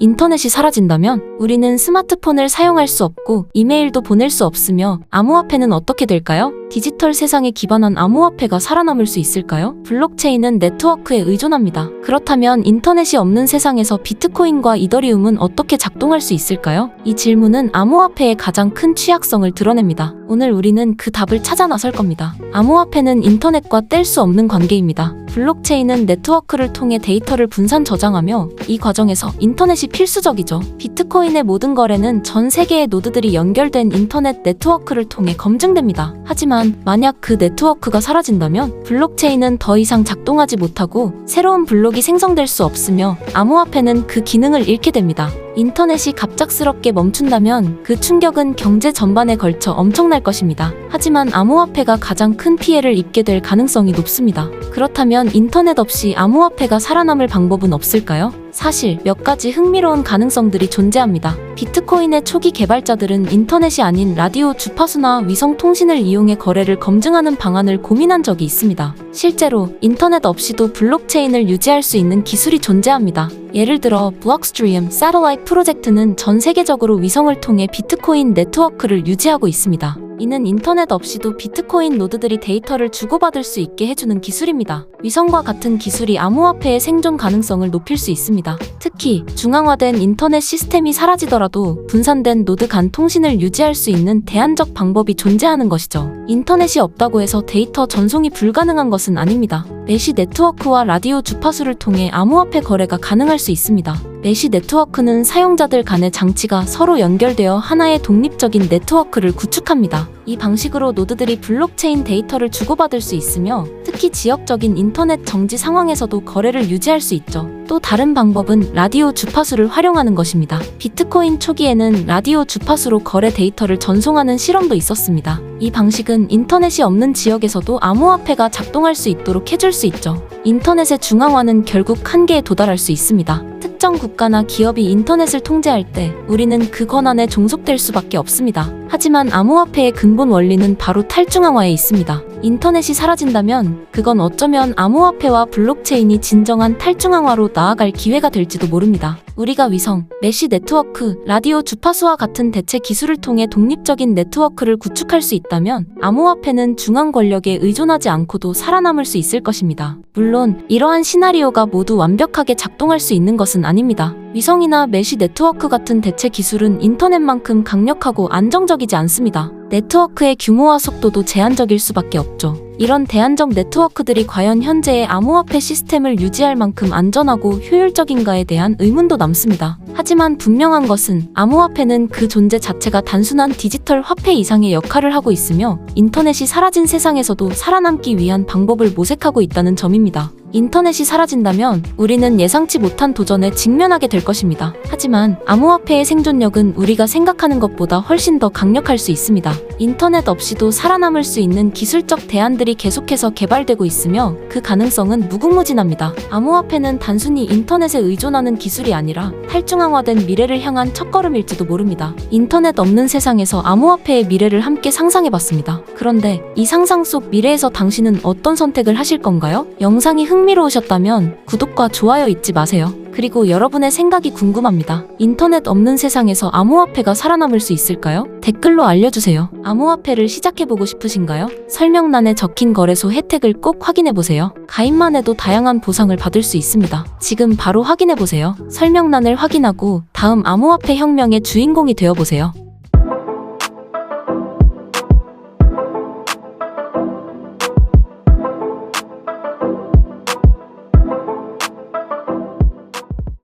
인터넷이 사라진다면 우리는 스마트폰을 사용할 수 없고 이메일도 보낼 수 없으며 암호화폐는 어떻게 될까요? 디지털 세상에 기반한 암호화폐가 살아남을 수 있을까요? 블록체인은 네트워크에 의존합니다. 그렇다면 인터넷이 없는 세상에서 비트코인과 이더리움은 어떻게 작동할 수 있을까요? 이 질문은 암호화폐의 가장 큰 취약성을 드러냅니다. 오늘 우리는 그 답을 찾아 나설 겁니다. 암호화폐는 인터넷과 뗄 수 없는 관계입니다. 블록체인은 네트워크를 통해 데이터를 분산 저장하며 이 과정에서 인터넷이 필수적이죠. 비트코인의 모든 거래는 전 세계의 노드들이 연결된 인터넷 네트워크를 통해 검증됩니다. 하지만 만약 그 네트워크가 사라진다면 블록체인은 더 이상 작동하지 못하고 새로운 블록이 생성될 수 없으며 암호화폐는 그 기능을 잃게 됩니다. 인터넷이 갑작스럽게 멈춘다면 그 충격은 경제 전반에 걸쳐 엄청날 것입니다. 하지만 암호화폐가 가장 큰 피해를 입게 될 가능성이 높습니다. 그렇다면 인터넷 없이 암호화폐가 살아남을 방법은 없을까요? 사실 몇 가지 흥미로운 가능성들이 존재합니다. 비트코인의 초기 개발자들은 인터넷이 아닌 라디오 주파수나 위성 통신을 이용해 거래를 검증하는 방안을 고민한 적이 있습니다. 실제로 인터넷 없이도 블록체인을 유지할 수 있는 기술이 존재합니다. 예를 들어 블록스트리움 사텔라이트 프로젝트는 전 세계적으로 위성을 통해 비트코인 네트워크를 유지하고 있습니다. 이는 인터넷 없이도 비트코인 노드들이 데이터를 주고받을 수 있게 해주는 기술입니다. 위성과 같은 기술이 암호화폐의 생존 가능성을 높일 수 있습니다. 특히 중앙화된 인터넷 시스템이 사라지더라도 분산된 노드 간 통신을 유지할 수 있는 대안적 방법이 존재하는 것이죠. 인터넷이 없다고 해서 데이터 전송이 불가능한 것은 아닙니다. 메시 네트워크와 라디오 주파수를 통해 암호화폐 거래가 가능할 수 있습니다. 메시 네트워크는 사용자들 간의 장치가 서로 연결되어 하나의 독립적인 네트워크를 구축합니다. 이 방식으로 노드들이 블록체인 데이터를 주고받을 수 있으며 특히 지역적인 인터넷 정지 상황에서도 거래를 유지할 수 있죠. 또 다른 방법은 라디오 주파수를 활용하는 것입니다. 비트코인 초기에는 라디오 주파수로 거래 데이터를 전송하는 실험도 있었습니다. 이 방식은 인터넷이 없는 지역에서도 암호화폐가 작동할 수 있도록 해줄 수 있죠. 인터넷의 중앙화는 결국 한계에 도달할 수 있습니다. 특정 국가나 기업이 인터넷을 통제할 때 우리는 그 권한에 종속될 수밖에 없습니다. 하지만 암호화폐의 근본 원리는 바로 탈중앙화에 있습니다. 인터넷이 사라진다면 그건 어쩌면 암호화폐와 블록체인이 진정한 탈중앙화로 나아갈 기회가 될지도 모릅니다. 우리가 위성, 메시 네트워크, 라디오 주파수와 같은 대체 기술을 통해 독립적인 네트워크를 구축할 수 있다면 암호화폐는 중앙 권력에 의존하지 않고도 살아남을 수 있을 것입니다. 물론 이러한 시나리오가 모두 완벽하게 작동할 수 있는 것은 아닙니다. 위성이나 메시 네트워크 같은 대체 기술은 인터넷만큼 강력하고 안정적이지 않습니다. 네트워크의 규모와 속도도 제한적일 수밖에 없죠. 이런 대안적 네트워크들이 과연 현재의 암호화폐 시스템을 유지할 만큼 안전하고 효율적인가에 대한 의문도 남습니다. 하지만 분명한 것은 암호화폐는 그 존재 자체가 단순한 디지털 화폐 이상의 역할을 하고 있으며 인터넷이 사라진 세상에서도 살아남기 위한 방법을 모색하고 있다는 점입니다. 인터넷이 사라진다면 우리는 예상치 못한 도전에 직면하게 될 것입니다. 하지만 암호화폐의 생존력은 우리가 생각하는 것보다 훨씬 더 강력할 수 있습니다. 인터넷 없이도 살아남을 수 있는 기술적 대안들이 계속해서 개발되고 있으며 그 가능성은 무궁무진합니다. 암호화폐는 단순히 인터넷에 의존하는 기술이 아니라 탈중앙화된 미래를 향한 첫걸음일지도 모릅니다. 인터넷 없는 세상에서 암호화폐의 미래를 함께 상상해봤습니다. 그런데 이 상상 속 미래에서 당신은 어떤 선택을 하실 건가요? 영상이 흥미로우셨다면 구독과 좋아요 잊지 마세요. 그리고 여러분의 생각이 궁금합니다. 인터넷 없는 세상에서 암호화폐가 살아남을 수 있을까요? 댓글로 알려주세요. 암호화폐를 시작해보고 싶으신가요? 설명란에 적힌 거래소 혜택을 꼭 확인해보세요. 가입만 해도 다양한 보상을 받을 수 있습니다. 지금 바로 확인해보세요. 설명란을 확인하고 다음 암호화폐 혁명의 주인공이 되어보세요.